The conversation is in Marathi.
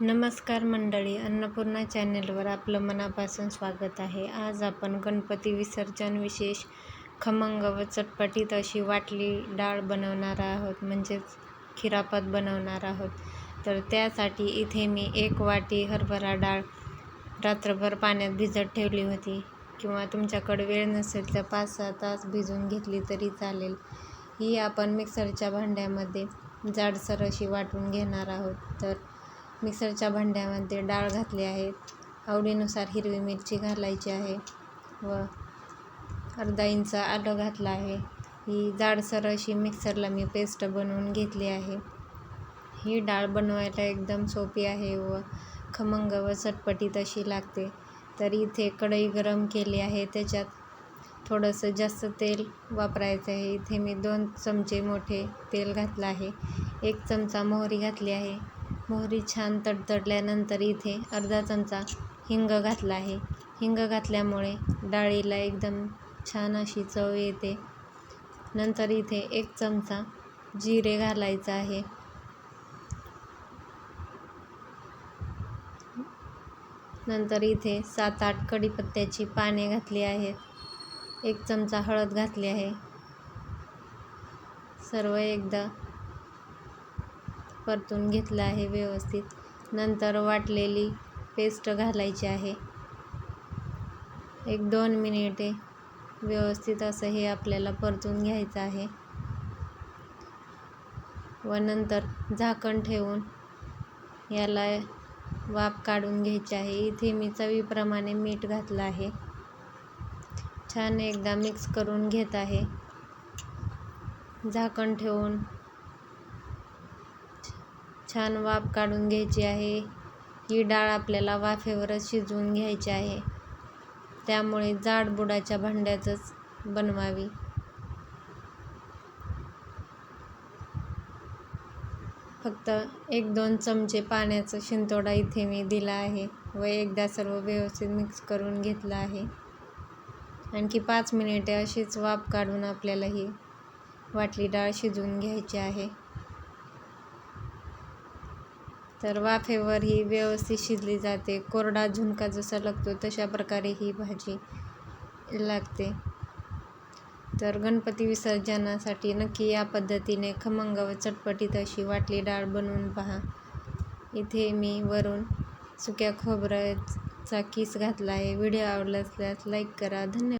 नमस्कार मंडळी अन्नपूर्णा चॅनेलवर आपलं मनापासून स्वागत आहे. आज आपण गणपती विसर्जन विशेष खमंग व चटपटीत अशी वाटली डाळ बनवणार आहोत म्हणजेच खिरापत बनवणार आहोत. तर त्यासाठी इथे मी एक वाटी हरभरा डाळ रात्रभर पाण्यात भिजत ठेवली होती. किंवा तुमच्याकडे वेळ नसेल तर पाच सहा तास भिजून घेतली तरी चालेल. ही आपण मिक्सरच्या भांड्यामध्ये जाडसर अशी वाटून घेणार आहोत. तर मिक्सरच्या भांड्यामध्ये डाळ घातली आहे. आवडीनुसार हिरवी मिरची घालायची आहे व अर्धा इंच आलं घातलं आहे. ही जाडसर अशी मिक्सरला मी पेस्ट बनवून घेतली आहे. ही डाळ बनवायला एकदम सोपी आहे व खमंग व चटपटीत अशी लागते. तर इथे कढई गरम केली आहे. त्याच्यात थोडंसं जास्त तेल वापरायचं आहे. इथे मी दोन चमचे मोठे तेल घातलं आहे. एक चमचा मोहरी घातली आहे. मोहरी छान तडतडल्यानंतर इथे अर्धा चमचा हिंग घातला आहे. हिंग घातल्यामुळे डाळीला एकदम छान अशी चव येते. नंतर इथे एक चमचा जिरे घालायचं आहे. नंतर इथे सात आठ कढीपत्त्याची पाने घातली आहेत. एक चमचा हळद घातली आहे. सर्व एकदा परतून घेतलं आहे व्यवस्थित. नंतर वाटलेली पेस्ट घालायची आहे. एक दोन मिनिटे व्यवस्थित असं हे आपल्याला परतून घ्यायचं आहे. व नंतर झाकण ठेवून याला वाफ काढून घ्यायची आहे. इथे मी चवीप्रमाणे मीठ घातलं आहे. छान एकदा मिक्स करून घेत आहे. झाकण ठेवून छान वाफ काढून घ्यायची आहे. ही डाळ आपल्याला वाफेवरच शिजवून घ्यायची आहे. त्यामुळे जाड बुडाच्या भांड्यातच बनवावी. फक्त एक दोन चमचे पाण्याचा शिंतोडा इथे मी दिला आहे व एकदा सर्व व्यवस्थित मिक्स करून घेतलं आहे. आणखी पाच मिनिटे अशीच वाफ काढून आपल्याला ही वाटली डाळ शिजवून घ्यायची आहे. तर वाफेवर ही व्यवस्थित शिजली जाते. कोरडा झुणका जसा लागतो तशा प्रकारे ही भाजी लागते. तर गणपती विसर्जनासाठी नक्की या पद्धतीने खमंग व चटपटीत अशी वाटली डाळ बनवून पहा. इथे मी वरून सुक्या खोबऱ्याचा किस घातला आहे. व्हिडिओ आवडला असल्यास लाईक करा. धन्यवाद.